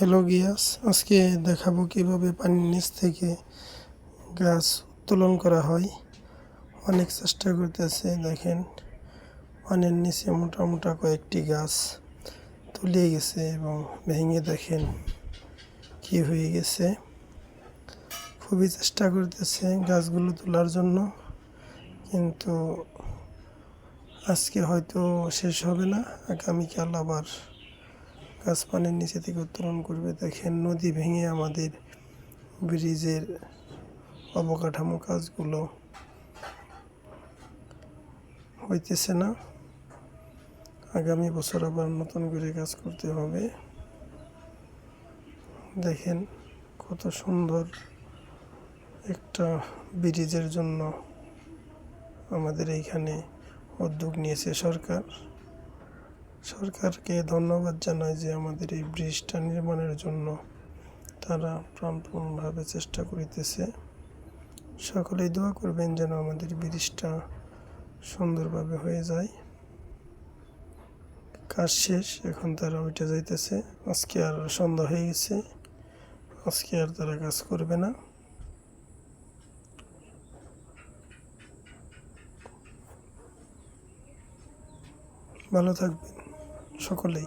Hello Gias, আজকে দেখাবো কীভাবে পানির নিচ থেকে গাছ উত্তোলন করা হয়। অনেক চেষ্টা করতেছে, দেখেন পানির নিচে মোটা মোটা কয়েকটি গাছ তুলে গেছে এবং ভেঙে দেখেন কি হয়ে গেছে। খুবই চেষ্টা করতেছে গাছগুলো তোলার জন্য, কিন্তু আজকে হয়তো শেষ হবে না, আগামীকাল আবার গাছ পানির নিচে থেকে উত্তোলন করবে। দেখেন, নদী ভেঙে আমাদের ব্রিজের অবকাঠামো কাজগুলো হইতেছে না। আগামী বছর আবার নতুন করে কাজ করতে হবে। দেখেন, কত সুন্দর একটা ব্রিজের জন্য আমাদের এইখানে উদ্যোগ নিয়েছে সরকার। সরকারকে ধন্যবাদ জানাই যে আমাদের এই ব্রিজটা নির্মাণের জন্য তারা প্রাণপণভাবে চেষ্টা করিতেছে। সকলেই দোয়া করবেন যেন আমাদের ব্রিজটা সুন্দরভাবে হয়ে যায়। কাজ শেষ, এখন তারা ওইটা যাইতেছে। আজকে আর সন্ধ্যা হয়ে গেছে। আজকে আর তারা কাজ করবে না। ভালো থাকবেন। সকলেই।